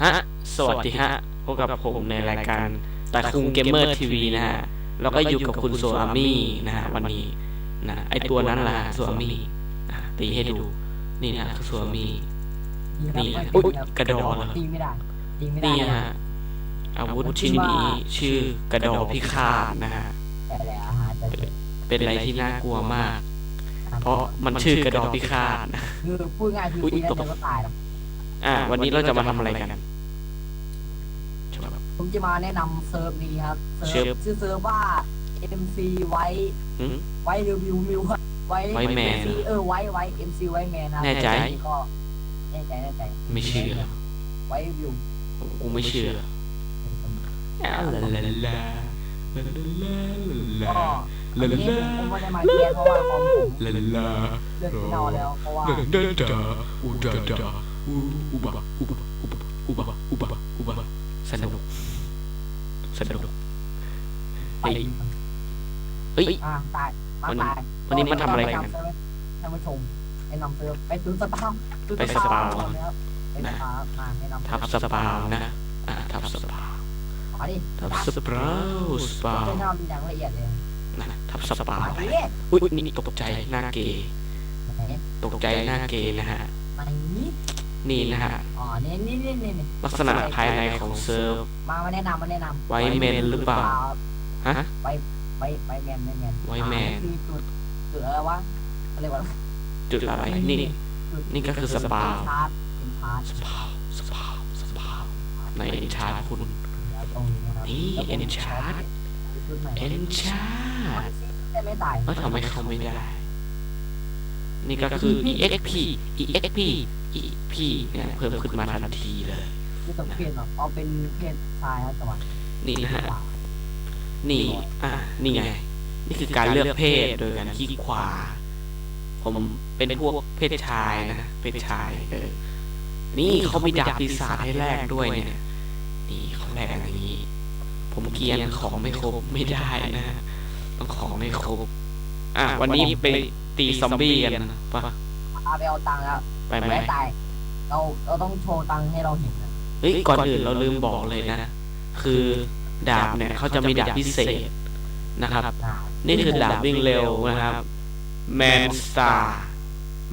ฮะ สวัสดีฮะ พบกับผมในรายการตาคุงเกมเมอร์ทีวีนะฮะ แล้วก็อยู่กับคุณโซอามี่นะฮะวันนี้นะไอตัวนั้นแหละโซอามี่อะตีให้ดู นี่นะคือโซอามี่ นี่อุ๊ยกระดองเหรอ ตีไม่ได้ตีไม่ได้นี่นะฮะ อาวุธชิ้นนี้ชื่อกระดองพิฆาตนะฮะ แต่แล้วหาจะเจอเป็นอะไรที่น่ากลัวมาก เพราะมันชื่อกระดองพิฆาตนะ คือพูดง่ายคืออุ๊ยตีแล้วตกจอก็ตาย อะวันนี้เราจะมาทำอะไรกันใช่ไหมครับผมจะมาแนะนำเซิร์ฟนี้ครับเซิเซิร์ร์ฟฟชื่อเซิร์ฟว่า MC ไว้หืม ไว้รีวิววิวไว้ไว้แมน MC เออไว้ไว้ MC ไว้แมนนะแน่ใจ ก็แน่ใจแน่ใจไม่เชื่อไว้วิวกูไม่เชื่อลาลาลาลาลาลาลาลาก็ลาอันลานี้ลาผมไม่ได้มาเรียนเพราะว่าคอมผมลาลาลาเลือดที่นอนแล้วเพราะว่า ดาดาอูดาดา อูอุบะอุบะอุบะอุบะอุบะอุบะสนุกสนุกไปเฮ้ยอ่าตายมาวันนี้ตายวันนี้มาทำอะไรกันท่านผู้ชมแนะนำเซิร์ฟไปดูสปาไปสปาครับไปสปามาแนะนำทับสปาวนะอ่าทับสปาวมาดิทับสปาวสปาวจะทำอย่างละเอียดเลยนะทับสปาวมาดิอุ้ยนี่ตกใจหน้าเกย์ไหนตกใจหน้าเกย์นะฮะมา นี้นี่นะฮะ อ๋อนี่นี่นี่นี่นี่ลักษณะภายในของเซิร์ฟมามาแนะนำมาแนะนำไว้เมนหรือเปล่า ฮะไว้ไว้ไว้แมนไว้แมนไว้แมนคือจุดจุดอะไรวะอะไรวะจุดอะไร นี่ จุดนี่ก็คือสปา ชาร์จเป็นชาร์จสปาวสปาวสปาวในเอ็นชาร์คุณ แล้วตรงนี้นะครับนี่แล้วผมเอ็นชาร์จจุดไหน เอ็นชาร์ได้ไม่ตาย เออทำไมเขาไม่ได้ นี่ก็คือ exp exp exp เนี่ยเพิ่มขึ้นมาทันทีเลยคือต้องเปลี่ยนหรอเอาเป็นเพศชายครับจังหวะนี่นะฮะนี่อะนี่ไง นี่คือการเลือกเพศโดยการคลิกขวา ผมเป็นพวกเพศชายนะเพศชายเออนี่เขามีดาบปีศาจให้แลกด้วยเนี่ย นี่เขาแลกกันอย่างนี้ ผมเกรียนของไม่ครบไม่ได้นะต้องของไม่ครบ อะวันนี้ไปตีซอมบี้กันนะปะเอาไปเอาตังค์แล้วไปไหมไม่ตายเราเราต้องโชว์ตังค์ให้เราเห็นนะเฮ้ยก่อนอื่นเราลืมบอกเลยนะ คือดาบเนี่ยเขาจะมีดาบพิเศษนะครับอ่านี่คือดาบวิ่งเร็วนะครับ Man Star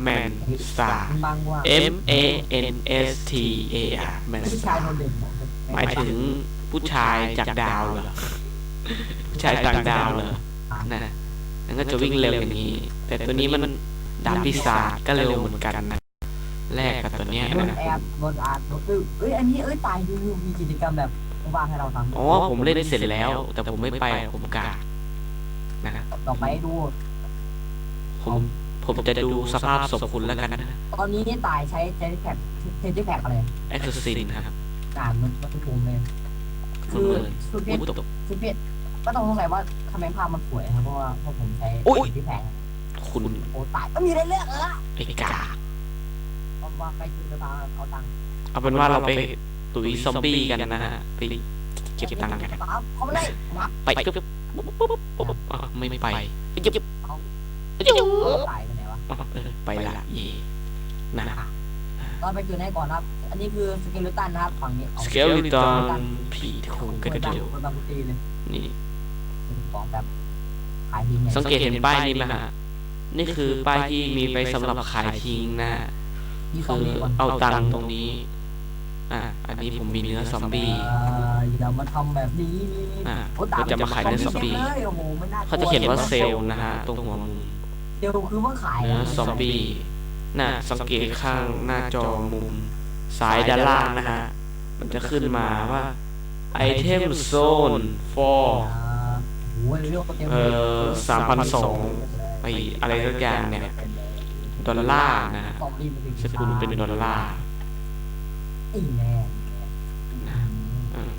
Man Star บางว่า M A N S T A R Man ผู้ชาย Star โดนเด่นหมายถึงผู้ชายจากดาวเหรอผู้ชายต่างดาวเหรอนะ นั่นก็จะวิ่งเร็วอย่างนี้ แต่ตัวนี้มันดาบพิศาจก็เร็วเหมือนกันนะแลกกับตัวเนี้ยโดนนะแอบโดนอาร์ตโดนตึ้งเอ้ยอันนี้เอ้ยตายดูมีกิจกรรมแบบว่างให้เราทำอ๋อผมเล่นเสร็จแล้ว แต่ผมไม่ไปผมกานะครับต่อไปดู ผมผมจะดูสภาพศพคุณแล้วกันนะตอนนี้นี่ตายใช้เจนแพ็กเจนแพ็กอะไรเอ็กซ์ซินครับอ่านมันมันภูมิเลยคือสุดเพอุ้ชยรตกสุดเพชร ก็ต้องสงสัยว่าทำไมภาพมันสวยครับเพราะว่าเพราะผมใช้อุ๊ย ที่แพ็กคุณโอ้ตายก็มีได้เลือกเออไอ้กาเพราะว่าใครจุดจะพาเอาตังค์เอาเป็นว่าเราไปตุยซอมบี้กันนะฮะไปเก็บตังค์กันตามเขาไม่ได้มาไปปุ๊บปุ๊บปุ๊บปุ๊บปุ๊บปุ๊บอะไม่ไม่ไปเจ็บเจ็บตายไปไหนวะเออไปละเย่นะตอนไปจุดไหนก่อนครับ อันนี้คือสเกลตันนะครับฝั่งนี้สเกลลิตอนผีโครงกระเปิดเดียวเปิดบางตีเลยนี่ ของแบบขายทิ้งเนี่ยสังเกตเห็นป้ายนี้ไหมฮะนี่คือป้ายที่มีไปสำหรับขายทิ้งนะมีซอคืมอบี้ก่อนเอาตังค์ตรงนี้ อะอันนี้ผมมีเนื้อซอมบี้เอ่ออย่ามาทำแบบนี้อะโอ้ก็จะมาขายเนื้อซอมบี้ เลยโอ้โหไม่น่าเขาจะเขียนว่าเซลล์นะฮะ ตรงหัวมุมเซลล์คือว่าขายเนื้อซอมบี้น่ะสังเกตข้างหน้าจอมุมซ้ายด้านล่างนะฮะ มันจะขึ้นมาว่า Item Zone for อ่าโอ้โหเรียกว่าต็มเอ่อ3,200ไปอะไรสักอย่างเนี่ยดอลลาร์นะฮะซอมบี้มันถึงสกุลเป็นดอลลาร์อีแน่นะอืม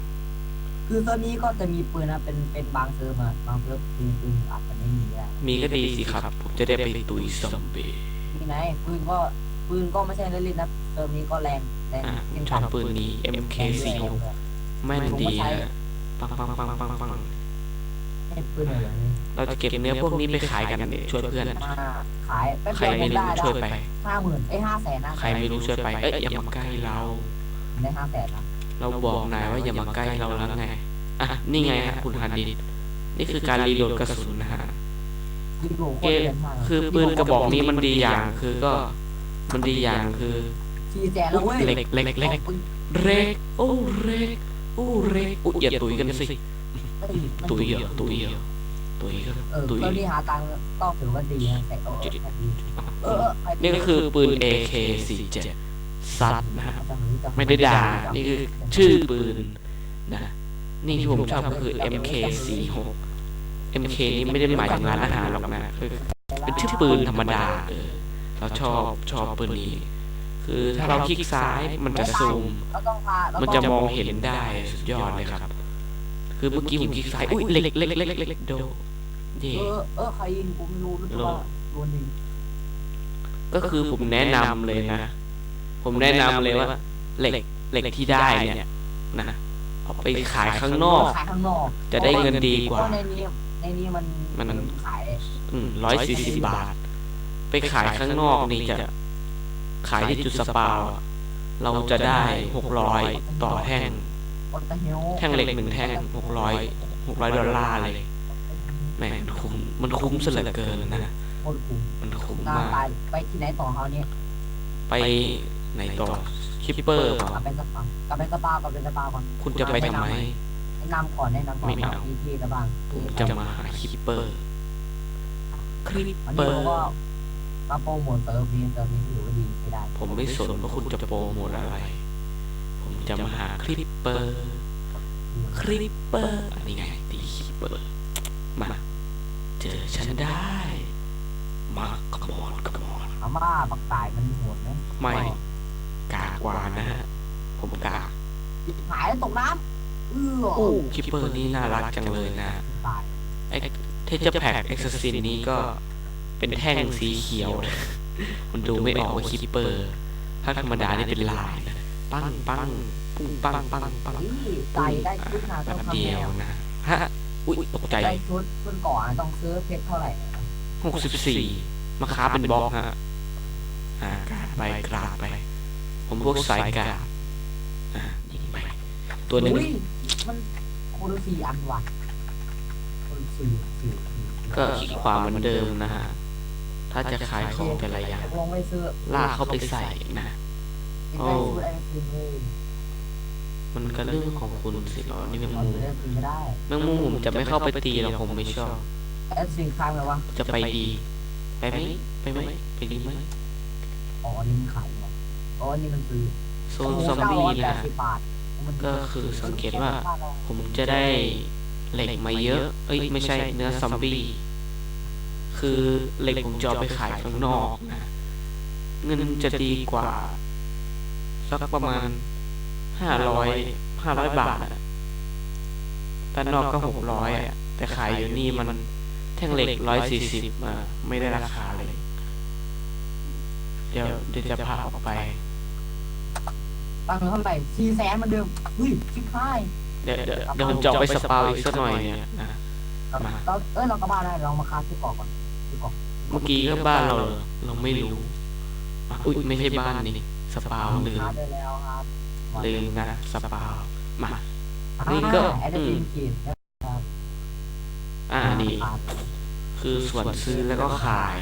คือตอนนี้ก็จะมีปืนนะเป็นเป็นบางเซิร์ฟอะบางเซิร์ฟปืนปืนอาจจะไม่มีอะมีก็ดีสิครับ ผมจะได้ไปตุยซอมบี้นี่ไงปืนก็ปืนก็ไม่ใช่เล่นๆนะเซิร์ฟนี้ก็แรงแรงอะผเป็มนชอบปืนนี้ MK46 แม่นดีนะปังปังปังปังปัง ให้ปืนอะไรอย่างนี้เราจะเก็บเนื้อพวกนี้ไปขายกันเนี่ยช่วยเพื่อนมาขายแป๊บใครเดียวผไม่มรู้ได้ช่วยไป ห้าหมื่นไอ้ห้าแสนนะใครไม่รู้ช่วยไป เอ้ยอย่ามาใกล้เรา ได้ห้าแสนนะเราบอกนายว่าอย่ามาใกล้เราแล้วไง อะนี่ไงฮะคุณฮันดิตนี่คือการรีโหลดกระสุนนะฮะยิงโหโคเกตรมเด่นมากคือปืนกระบอกนี้มันดีอย่างคือก็มันดีอย่างคือสี่แสนแล้วเว้ยเล็กเล็กเล็กอาปืนเร็กโอ้เร็กโอ้เร็กอุ๊ยอย่าตุยกันสิ เอ้ยมันตุยเหรอตุยเหรอตุยก็เออตุยเท่าที่หาตังค์ก็ถือว่าดีนะแต่ก็เออเออใครนี่ก็คือปืน AK47 ซัดนะฮะจะหาจะหาไม่ได้ด่า นี่คือชื่อปืนนะ นี่ที่ผมชอบก็คือ MK46 MK นี้ไม่ได้หมายถึงร้านอาหารหรอกนะคือเป็นชื่อปืนธรรมดาเออเราชอบชอบปืนนี้ คือถ้าเราคลิกซ้ายมันจะซูมเราต้องพาเรามันต้จะองมองเห็นได้สุดยอดเลยครับ คือเมื่อกี้ผมคลิกซ้ายอุ้ยเล็กเล็กเล็กเล็กเล็กโดเย่เออเออใครยิงกูไม่รู้รู้ตัวว่าโดนยิงก็คือผมแนะนำเลยนะ ผมแนะนำเลยว่าเหล็กเหล็กที่ได้เนี่ยนะเอาไปขายข้างนอก ขายข้างนอกจะได้เงินดีกเพว่าราะในนี้ในนี้มันมัน ขายร้อยสี่สิบบาท ไปขายข้างนอกนี่จะ ขายที่จุดสปาวอะเราจะได้หกร้อยต่อแท่ง ออตเฮลแท่งเหล็กหนึ่งแท่งหกร้อยหกร้อยดอลลาร์เลยแหมมันคุ้มมันคุ้มซะเหลือเกินนะโคตรคุ้มมันคุ้มหน้ามากตายไปที่ไหนต่อเขาเนี่ยไปไหนต่อคิปเปอร์กลับไปสปากลับไปสปากลับไปสปาก่อนคุณจะไปทำไมแนะนำก่อนแนะนำก่อนไม่เอาที่ที่ระบางผมจะมาหาคิปเปอร์คลิปอันเปนี้อเราร์ก็มาโปรโมทเซิร์ฟนี้เซิร์ฟนี้ถือว่าดีใช้ได้ ผมไม่สนว่าคุณจะโปรโมทอะไรผม จะมาหาคลิปเปอร์ คลิปเปอร์อันนี้ไงตีคลิปเปอร์ มา เจอฉันได้ มาขมอนขมอนอาม่าปักตายมันโหดไหมไม่ กากว่านะฮะ ผมกากหายแล้วตกน้ำเออโอ้คลิปเปอร์นี่น่ารักจังเลยนะตายไอ้เทเจอร์แพ็กเอ็กซ์ซินนี้ก็เป็นแท่งสีเขียวนะมันดูไม่ออกว่าคลิปเปอร์ ถ้าธรรมดานี่เป็นลายนะ ปั้งปั้งปุ้งปั้งปั้งปั้งนี่ใส่ได้ชุดนะแบต้องบทำเดียแล้วนะฮะอุ้ยตกใจได้ชุดชุดก่อนต้องซื้อเพชรเท่าไหร่หกสิบสี่มาค้าเป็นบล็อกฮะอ่าไปกราดไป ผมพวกสายกาอ่ายิงไปตัวหนึ่งมันโคโรซีอันว่ะโคโรซีสี่สี่ก็คลิกขวามเหมือนเดิมนะฮะถ้าจะขายของแต่ละอย่างลงไปซื้อลากเข้าไปใส่นะ กินได้ชุดไอศครีมเลยมันก็เรื่องของคุณสิเหรอนี่แมงเอามุมไปเล่นกินก็ได้แมงมุมผมจะไม่เข้าไปตีหรอกผมไม่ชอบไอศครีมค้างเลยวะจะไปดี ไปไหมไปไหมไปดีไหมอ๋ออันนี้มันขายว่ะอ๋ออันนี้มันซื้อโซนซอมบี้นะฮะ980บาทก็คือสังเกตว่า ผมจะได้เหล็กมาเยอะ เอ้ยไม่ใช่เนื้อซอมบี้ คือเหล็กผมจะเอาไปขายข้างนอกนะ เงินจะดีกว่า สักประมาณห้าร้อยห้าร้อยบาทอะด้านนอกก็หกร้อยอะแต่ขายอยู่นี่มันแท่งเหล็กร้อยสี่สิบอะไม่ได้ราคาเลย เดี๋ยวเดี๋ยวจะพาออกไปตังค์เท่าไหร่สี่แสนเหมันเดิมเฮ้ยชิบหายเดี๋ยวเดี๋ยวเดี๋ยวผมจะออกไปสปาวอีกสักหน่อยเนี่ยนะมาเราเอ้ยเราก็บ้านได้เรามาค้าที่เกาะก่อนที่เกาะ เมื่อกี้ก็บ้านเราเหรอเราไม่รู้อะอุ้ยไม่ใช่บ้านนี่ สปาวลืมค้าได้แล้วครับลืมนะสปาวมาอ่านี่ก็แอดอืมิมนขีดอ่านี่คือส่วนซื้อแล้วก็ขาย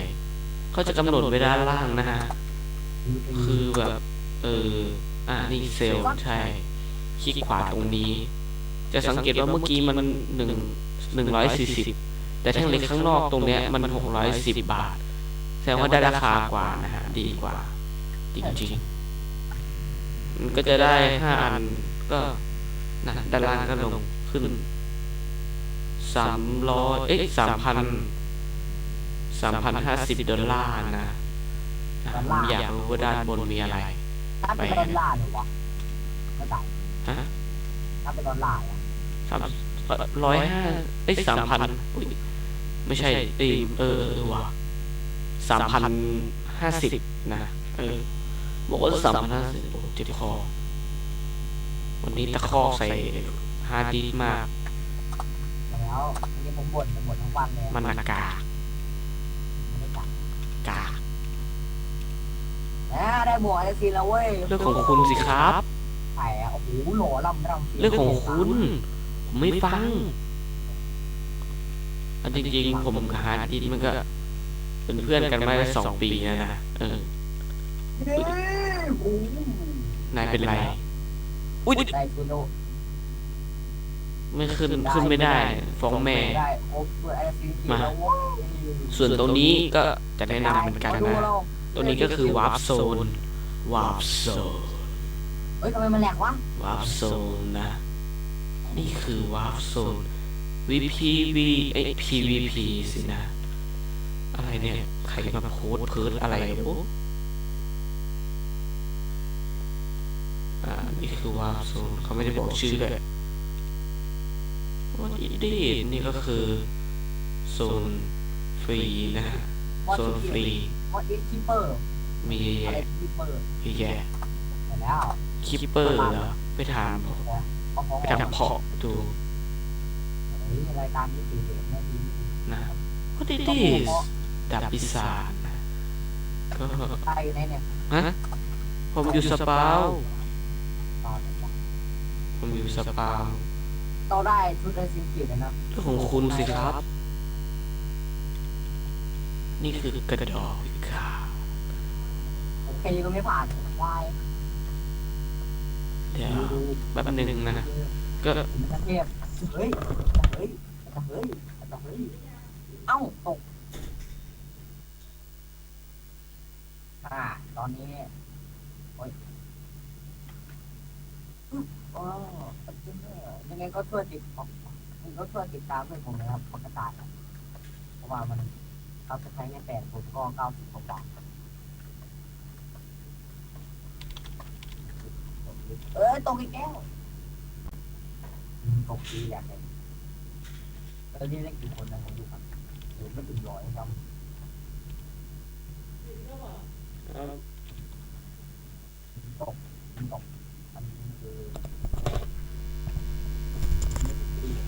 เขาจะกำหนดไว้ด้านล่างนะฮะ คือแบบ เออ อ่านี่เซลล์ใช่ คลิกขวาตรงนี้ จะสังเกตว่าเมื่อกี้มันหนึ่งหนึ่งร้อยสี่สิบแต่แท่งเหล็กข้างนอกตรงเนี้ยมันหกร้อยสิบบาท แสดงว่าได้ราคากว่านะฮะ ดีกว่า จริงๆ มันก็จะได้ห้าอันก็นะด้านล่างก็ลงขึ้นสามร้อยเอ๊ะสามพันสามพันห้าสิบดอลลาร์นะนะผมอยากรู้ว่าด้านบนมีอะไรถ้าเป็นดอลลาร์เหรอวะไม่จ่ายฮะถ้าเป็นดอลลาร์อะสามร้อยห้าเอ้ยสามพันไม่ใช่เอยเออเออว่ะสามพันห้าสิบนะเออบอกว่าสามพันห้าสิบ เจ็บคอ วันนี้ตะคอกใส่ฮาร์ดดิสก์มาก แล้วอันนี้ผมบ่นผมบ่นทั้งวันเลยมันอากาศไม่ได้จ่ายกากแหมได้บวกไอซีแล้วเว้ยเรื่องของคุณสิครับขายโหหล่อล่ำรำสียเรื่องของคุณผมไม่ฟังอันจริงๆผมกับฮาร์ดดิสก์มันก็ เป็นเพื่อนกันมาได้สองปีแล้วนะเออเย้โอ้โห นายเป็นไร อุ้ยได้ชุดโลไม่ขึ้นขึ้นไม่ได้ฟ้องแม่ ได้โอ้ช่วยไอ้ซีจีมาแล้วโว้ยส่วนตรงนี้ก็จะแนะนำเหมือนกันมาดูนะเราตัวนี้ก็คือวาร์ปโซนวาร์ปโซนเฮ้ยทำไมมันแหลกวะวาร์ปโซนนะ นี่คือวาร์ปโซน VPV เอ้ย PVP สินะ อะไรเนี่ย ใครมาโค้ดเพิร์ดอะไรโอ้ อ่านี่คือวาร์ปโซนเขาไม่ได้บอกชื่อเลยว่าอีดีนี่ก็คือโซนฟรีนะฮะวอโซนฟรีวอตอิสคิปเปอร์มีอะไรคิปเปอร์มีแย่แต่แล้วคิปเปอร์เหรอไปถามเอาของไปถามเพาะดูเฮ้ยรายการนี้ตีเด็กไม่ดีนะ What it is ดาบปีศาจนะก็ตายอยู่ในเนี่ยฮะผมอยู่สปาวต่อเลยจ้ะ ผมอยู่สปาวเราได้ชุดไอซินกิเลยนะเรื่องของคุณสิครับ นี่คือกระดอกพิฆาตโอเคก็ไม่ผ่านวายเดี๋ยวแป๊บหนึ่งนะ ก็มันจะเทพเฮ้ยเฮ้ยเฮ้ยเฮ้ยเอ้าตกอ่าตอนนี้โอ้ยอ๋อยั งก็ช่วยติดยังก็ช่วยติดตามด้วยผมนะครับปกติเพราะว่ามันเขาจะใช้ในแปดผมก็เก้าสิบกว่าบาทเอ้ยตกอีกแล้วตกดีอย่างเลยเออนี่เล่นกี่คนนะผมดูครับเดี๋ยวไม่ถึงร้อยครับตกตกอันนี้คือ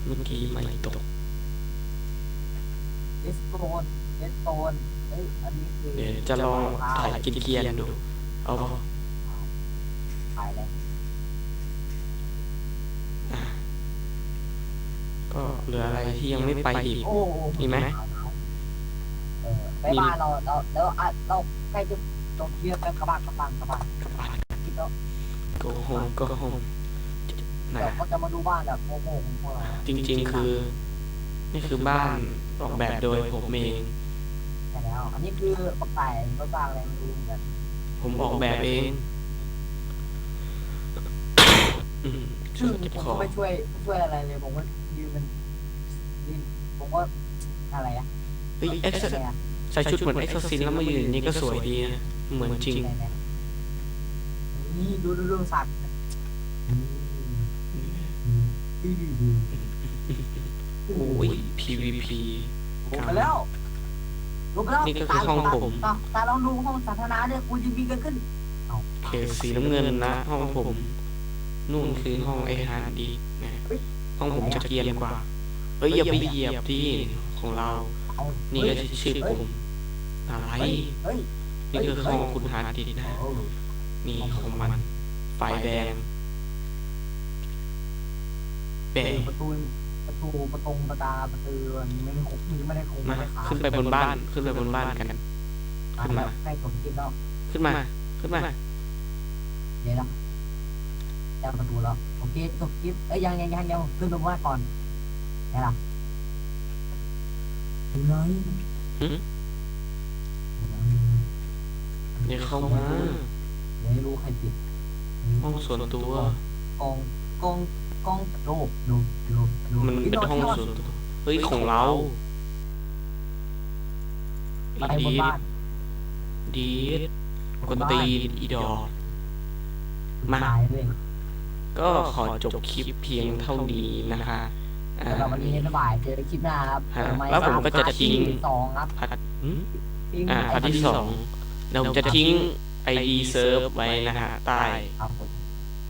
เมื่อกี้ไม่ตกเอสโตนเอสโตนเอ้ยอันนี้คือเดี๋ยวจะลองถ่ายกินเกียนๆดู เอาเปล่าถ่ายเลยก็เหลืออะไรที่ยังไม่ไปอีก โอ้โมีไหม เออไปบ้านเราเราแล้วอะเราใกล้จะจบเยี่ยมไปกระบะกระบังกระบังคิดแล้วโกโฮมโกโฮม นะเดี๋ยวเขาจะมาดูบ้านแบบโมโหของพวกเราจริง ๆ คือ นี่คือบ้านออกแบบโดยผมเอง ใช่แล้ว อันนี้คือปักไก่เขาสร้างอะไรไม่รู้เหมือนกันผมออกแบบเองอืมซึ่งเจ็บผมคอก็ไม่ช่วยไม่ช่วยอะไรเลย ผมก็ยืนมันยืนผมก็อะไรอะเฮ้ยเอ็กซ์อะไรอะใส่ชุดเหมือนเอ็กซ์ซินแล้วมายืนอย่างนี้ก็สวยดีนะเหมือนจริงไหนๆนี่ดูดูดูสัตว์อืมอืม โอ้ย PVP ลงไปแล้วลงไปแล้วนี่ก็คือห้องผมตาตาลองดูห้องสาธารณะเนี่ยกูจะมีกันขึ้นเคสีน้ำเงินนะห้องผม นู่นคือห้องไอฮาร์ดดีนะห้องผมจะเกรียนกว่าเฮ้ยอย่าไปเหยียบที่ของเรา เอานี่นี่ก็ชื่อผมอะไรเฮ้ยนี่คือห้องคุณฮาร์ดดีนะเฮ้ยนี่ของมัน ไฟแดง แบงประตูประตูประตูประตาประตูมันไม่ได้คงไม่ได้คงไม่ได้ขาขึ้นไปบนบ้าน ขึ้นไปบนบ้านกัน ขึ้นมาใกล้ผมกินแล้วขึ้นมา ขึ้นมาเดี๋ยวนะจะประตูแล้วโอเคจบคลิปเอ้ยยังยังยังยังขึ้นไปบนบ้านก่อนไหนล่ะอยู่ไหนหืมเดี๋ยวเข้ามาไม่รู้ใครปิดห้องส่วนตัวกองกอง กองโดบโดบโดบโดบมันเป็นห้องส่วนตัวเฮ้ยของเราไปไอ้บนดีบ้านดีดกวนตีนอีดอกมา ตายเลยก็ขอจบคลิปเพียงเท่านี้นะคะอ่า สำหรับวันนี้บ๊ายบายเจอกันคลิปหน้าครับฮะไแล้วผมก็จะทิ้ง สองครับพัดหืม ทิ้งอ่าพัดที่สองเดี๋ยวผมจะทิ้งไอดีเซิร์ฟไว้นะฮะใต้ครับผม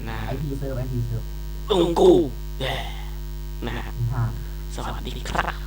นะไอพีเซิร์ฟไอพีเซิร์ฟ ตรงกูแย่นะฮะค่ะสวัสดีครับ